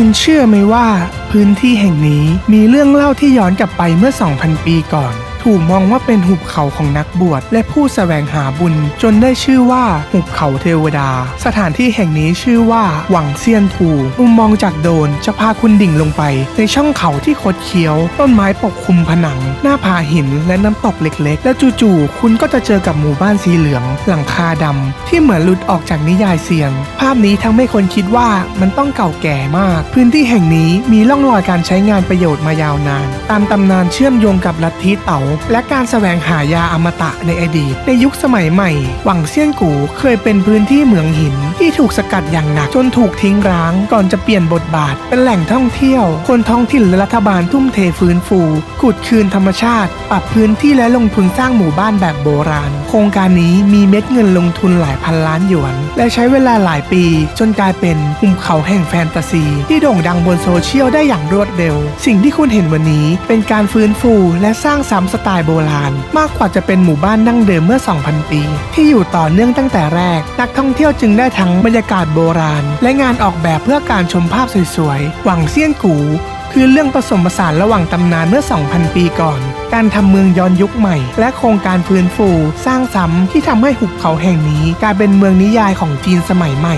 คุณเชื่อไหมว่าพื้นที่แห่งนี้มีเรื่องเล่าที่ย้อนกลับไปเมื่อ 2,000 ปีก่อน ถูกมองว่าเป็นหุบเขาของนักบวชและผู้แสวงหาบุญ จนได้ชื่อว่าหุบเขาเทวดา สถานที่แห่งนี้ชื่อว่า หวังเซียนทูมุมมองจากโดนจะพาคุณดิ่งลงไป ในช่องเขาที่คดเคี้ยว ต้นไม้ปกคลุมผนัง หน้าผาหินและน้ำตกเล็ก ๆ แล้วจู่ๆคุณก็จะเจอกับหมู่บ้านสีเหลือง หลังคาดำที่เหมือนหลุดออกจากนิยายเซียนภาพนี้ทำให้คนคิดว่ามันต้องเก่าแก่มาก พื้นที่แห่งนี้มีร่องรอยการใช้งานประโยชน์มายาวนาน ตามตำนานเชื่อมโยงกับลัทธิเต๋าและการแสวงหายาอมตะในอดีต ในยุคสมัยใหม่ หวังเซียนกูเคยเป็นพื้นที่เหมืองหิน ที่ถูกสกัดอย่างหนัก จนถูกทิ้งร้าง ก่อนจะเปลี่ยนบทบาท เป็นแหล่งท่องเที่ยว คนท้องถิ่นและรัฐบาลทุ่มเทฟื้นฟู ขุดคืนธรรมชาติ ปรับพื้นที่และลงทุนสร้างหมู่บ้านแบบโบราณ โครงการนี้มีเม็ดเงินลงทุนหลายพันล้านหยวน และใช้เวลาหลายปี จนกลายเป็นหุบเขาแห่งแฟนตาซี ที่โด่งดังบนโซเชียลได้อย่างรวดเร็ว สิ่งที่คุณเห็นวันนี้เป็นการฟื้นฟูและสร้างซ้ำสไตล์โบราณ มากกว่าจะเป็นหมู่บ้านดั้งเดิมเมื่อ 2,000 ปี ที่อยู่ต่อเนื่องตั้งแต่แรก นักท่องเที่ยวจึงได้ทั้งบรรยากาศโบราณ และงานออกแบบเพื่อการชมภาพสวยๆ หวังเซียนกู คือเรื่องผสมผสานระหว่างตำนานเมื่อ 2,000 ปีก่อน การทำเมืองย้อนยุคใหม่ และโครงการฟื้นฟู สร้างซ้ำที่ทำให้หุบเขาแห่งนี้กลายเป็นเมืองนิยายของจีนสมัยใหม่